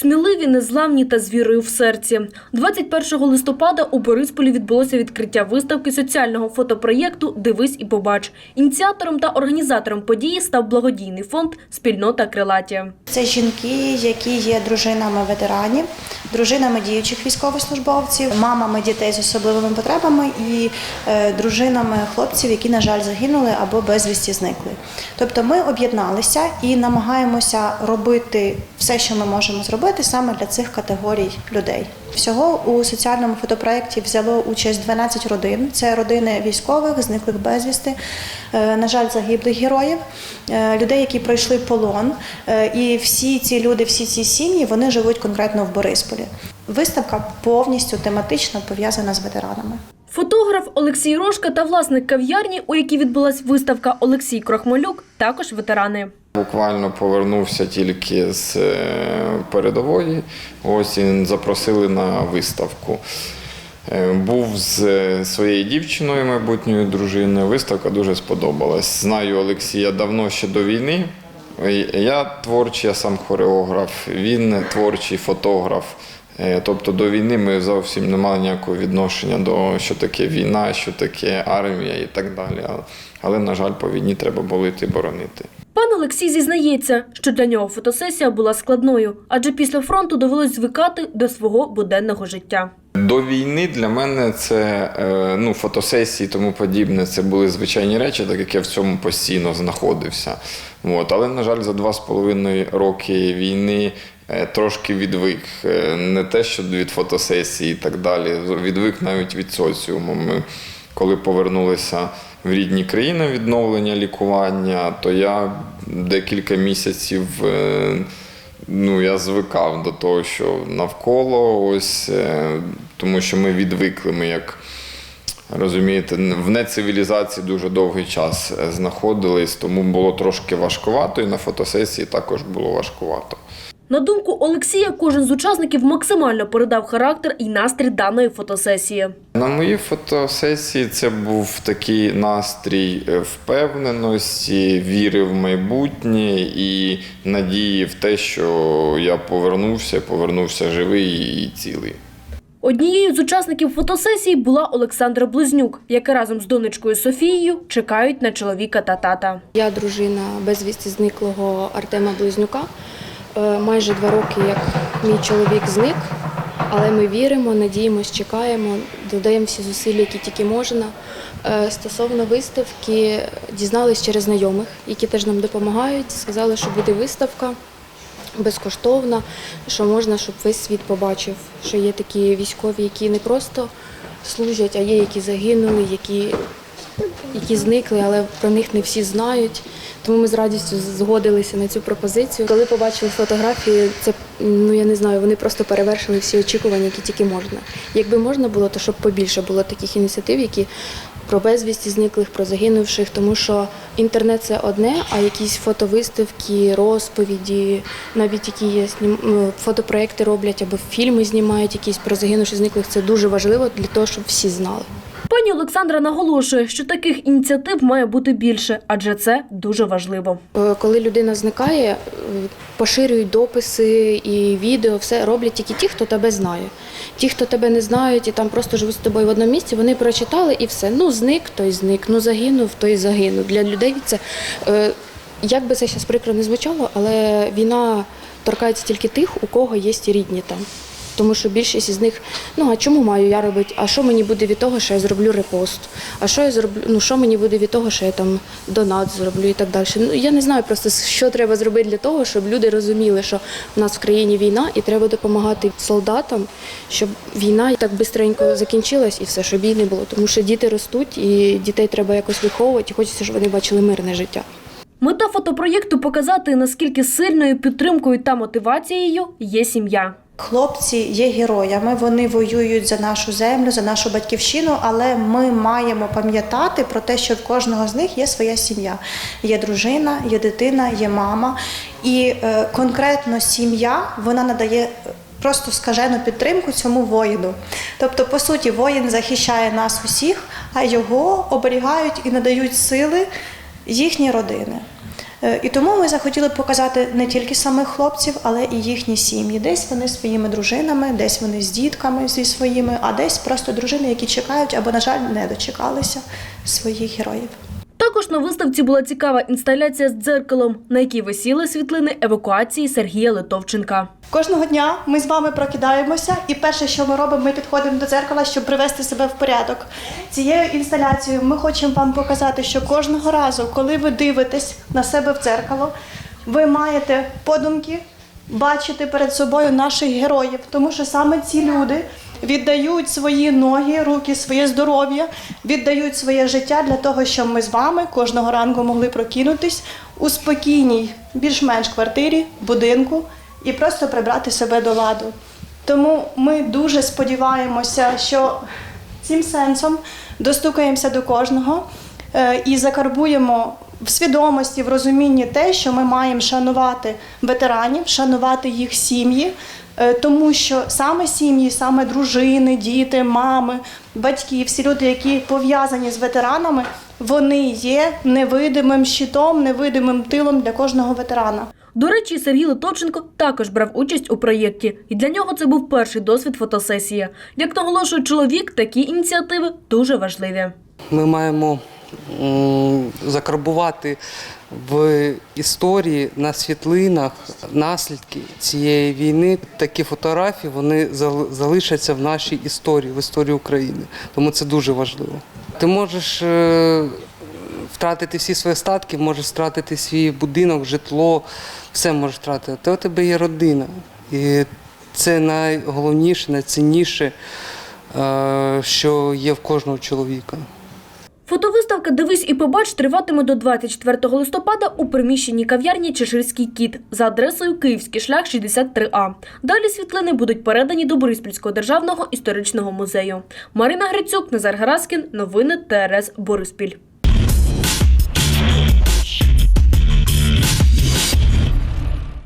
Сміливі, незламні та з вірою в серці. 21 листопада у Борисполі відбулося відкриття виставки соціального фотопроєкту Дивись і побач. Ініціатором та організатором події став благодійний фонд Спільнота Крилаті. Це жінки, які є дружинами ветеранів, дружинами діючих військовослужбовців, мамами дітей з особливими потребами і е, дружинами хлопців, які, на жаль, загинули або безвісті зникли. Тобто ми об'єдналися і намагаємося робити все, що ми можемо зробити саме для цих категорій людей. Всього у соціальному фотопроєкті взяло участь 12 родин. Це родини військових, зниклих безвісти, е, на жаль, загиблих героїв, е, людей, які пройшли полон. Е, І всі ці люди, всі ці сім'ї, вони живуть конкретно в Борисполі. Виставка повністю тематично пов'язана з ветеранами. Фотограф Олексій Рожка та власник кав'ярні, у якій відбулась виставка Олексій Крохмалюк, також ветерани. Буквально повернувся тільки з е, передової. Ось він запросили на виставку. Е, Був з е, своєю дівчиною, майбутньою дружиною. Виставка дуже сподобалась. Знаю Олексія давно ще до війни. Я творчий, я сам хореограф, він творчий фотограф. Е, Тобто до війни ми зовсім не мали ніякого відношення до що таке війна, що таке армія і так далі. Але- Але, на жаль, по війні треба було йти боронити. Пан Олексій зізнається, що для нього фотосесія була складною, адже після фронту довелось звикати до свого буденного життя. До війни для мене це е, ну, фотосесії і тому подібне. Це були звичайні речі, так як я в цьому постійно знаходився. От. Але, на жаль, за два з половиною роки війни трошки відвик. Е, Не те, що від фотосесії і так далі. Відвик навіть від соціуму. Ми, коли повернулися в рідні країни відновлення лікування, то я декілька місяців. е, Ну, я звикав до того, що навколо ось, е, тому що ми відвикли, ми як розумієте, в нецивілізації дуже довгий час е, знаходились, тому було трошки важкувато, і на фотосесії також було важкувато. На думку Олексія, кожен з учасників максимально передав характер і настрій даної фотосесії. На моїй фотосесії це був такий настрій е, впевненості, віри в майбутнє і надії в те, що я повернувся, повернувся живий і цілий. Однією з учасників фотосесії була Олександра Близнюк, яка разом з донечкою Софією чекають на чоловіка та тата. Я дружина безвісті зниклого Артема Близнюка. Е, Майже два роки, як мій чоловік зник, але ми віримо, надіємось, чекаємо, додаємо всі зусилля, які тільки можна. Е, Стосовно виставки, дізнались через знайомих, які теж нам допомагають. Сказали, що буде виставка безкоштовна, що можна, щоб весь світ побачив, що є такі військові, які не просто служать, а є які загинули, які які зникли, але про них не всі знають. Тому ми з радістю згодилися на цю пропозицію. Коли побачили фотографії, це ну я не знаю, вони просто перевершили всі очікування, які тільки можна. Якби можна було, то щоб побільше було таких ініціатив, які про безвісті зниклих, про загинувших, тому що інтернет це одне, а якісь фотовиставки, розповіді, навіть які є ну, фотопроекти роблять або фільми знімають якісь про загинувших зниклих. Це дуже важливо для того, щоб всі знали. Пані Олександра наголошує, що таких ініціатив має бути більше, адже це дуже важливо. Е, Коли людина зникає, е, поширюють дописи і відео, все роблять тільки ті, хто тебе знає. Ті, хто тебе не знають і там просто живуть з тобою в одному місці, вони прочитали і все. Ну, зник, той зник, ну загинув, той загинув. Для людей це е, як би це зараз прикро не звучало, але війна торкається тільки тих, у кого є рідні там. Тому що більшість із них, ну а чому маю я робити? А що мені буде від того, що я зроблю репост? А що я зроблю? Ну що мені буде від того, що я там донат зроблю і так далі? Ну я не знаю просто що треба зробити для того, щоб люди розуміли, що в нас в країні війна, і треба допомагати солдатам, щоб війна так бистренько закінчилась і все, щоб її не було. Тому що діти ростуть, і дітей треба якось виховувати. і Хочеться, щоб вони бачили мирне життя. Мета фотопроєкту показати, наскільки сильною підтримкою та мотивацією є сім'я. Хлопці є героями, вони воюють за нашу землю, за нашу батьківщину, але ми маємо пам'ятати про те, що в кожного з них є своя сім'я. Є дружина, є дитина, є мама. І е, конкретно сім'я вона надає просто скажену підтримку цьому воїну. Тобто, по суті, воїн захищає нас усіх, а його оберігають і надають сили їхні родини. Е, І тому ми захотіли показати не тільки самих хлопців, але і їхні сім'ї. Десь вони з своїми дружинами, десь вони з дітками зі своїми, а десь просто дружини, які чекають або, на жаль, не дочекалися своїх героїв. Також на виставці була цікава інсталяція з дзеркалом, на якій висіли світлини евакуації Сергія Литовченка. Кожного дня ми з вами прокидаємося, і перше, що ми робимо, ми підходимо до дзеркала, щоб привести себе в порядок. Цією інсталяцією ми хочемо вам показати, що кожного разу, коли ви дивитесь на себе в дзеркало, ви маєте подумки бачити перед собою наших героїв, тому що саме ці люди віддають свої ноги, руки, своє здоров'я, віддають своє життя для того, щоб ми з вами кожного ранку могли прокинутись у спокійній, більш-менш квартирі, будинку і просто прибрати себе до ладу. Тому ми дуже сподіваємося, що цим сенсом достукаємося до кожного е, і закарбуємо в свідомості, в розумінні те, що ми маємо шанувати ветеранів, шанувати їх сім'ї, тому що саме сім'ї, саме дружини, діти, мами, батьки, всі люди, які пов'язані з ветеранами, вони є невидимим щитом, невидимим тилом для кожного ветерана. До речі, Сергій Литовченко також брав участь у проєкті, і для нього це був перший досвід фотосесії. Як наголошує чоловік, такі ініціативи дуже важливі. Ми маємо закарбувати в історії на світлинах наслідки цієї війни. Такі фотографії вони зал- залишаться в нашій історії, в історії України. Тому це дуже важливо. Ти можеш е, втратити всі свої статки, можеш втратити свій будинок, житло, все можеш втратити. Та у тебе є родина. І це найголовніше, найцінніше, е, що є в кожного чоловіка. Фотовиставка Дивись і побач триватиме до 24 листопада у приміщенні кав'ярні Чеширський кіт за адресою Київський шлях 63А. Далі світлини будуть передані до Бориспільського державного історичного музею. Марина Грицюк, Назар Гараскін, Новини ТРС Бориспіль.